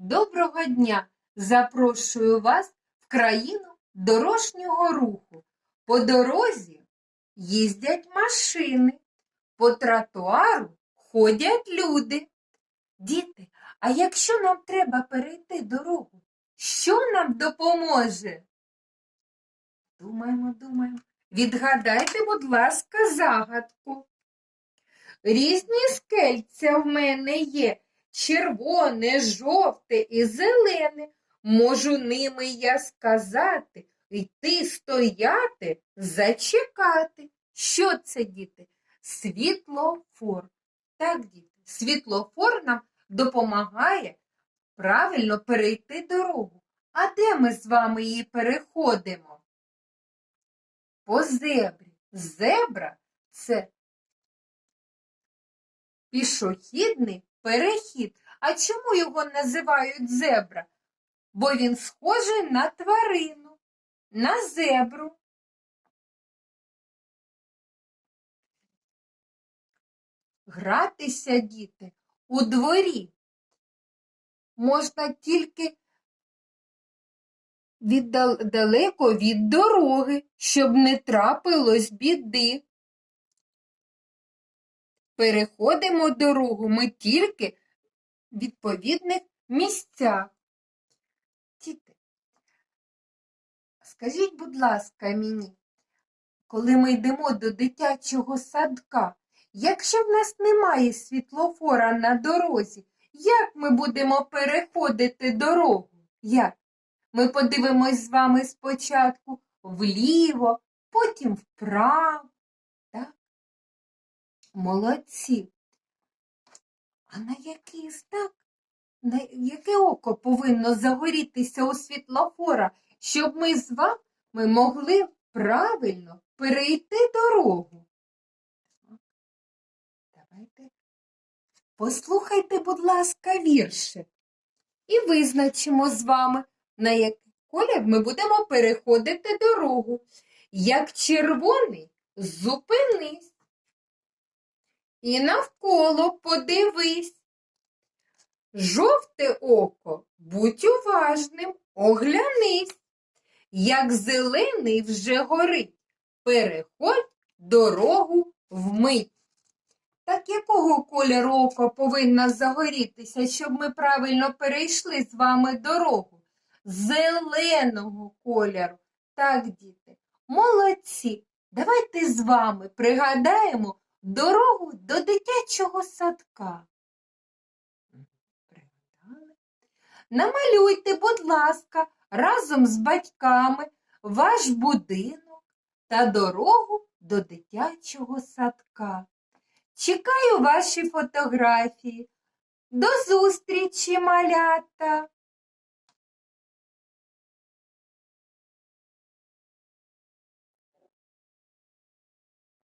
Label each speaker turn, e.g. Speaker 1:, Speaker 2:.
Speaker 1: Доброго дня! Запрошую вас в країну дорожнього руху. По дорозі їздять машини, по тротуару ходять люди. Діти, а якщо нам треба перейти дорогу, що нам допоможе? Думаємо, думаємо. Відгадайте, будь ласка, загадку. Різні скельця в мене є, червоне, жовте і зелене. Можу ними я сказати, йти стояти, зачекати. Що це, діти? Світлофор. Так, діти, світлофор нам допомагає правильно перейти дорогу. А де ми з вами її переходимо? По зебрі. Зебра це пішохідний перехід. А чому його називають зебра? Бо він схожий на тварину, на зебру. Гратися, діти, у дворі можна тільки віддал- далеко від дороги, щоб не трапилось біди. Переходимо дорогу ми тільки в відповідних місцях. Діти, скажіть, будь ласка, мені, коли ми йдемо до дитячого садка, якщо в нас немає світлофора на дорозі, як ми будемо переходити дорогу? Як? Ми подивимось з вами спочатку вліво, потім вправо. Молодці. А на який знак, на яке око повинно загорітися у світлофора, щоб ми з вами могли правильно перейти дорогу? Давайте. Послухайте, будь ласка, віршик. І визначимо з вами, на який колір ми будемо переходити дорогу. Як червоний, зупинись. І навколо подивись. Жовте око, будь уважним, оглянись. Як зелений вже горить, переходь дорогу вмить. Так якого кольору око повинно загорітися, щоб ми правильно перейшли з вами дорогу? Зеленого кольору. Так, діти, молодці. Давайте з вами пригадаємо дорогу до дитячого садка. Намалюйте, будь ласка, разом з батьками ваш будинок та дорогу до дитячого садка. Чекаю ваші фотографії. До зустрічі, малята!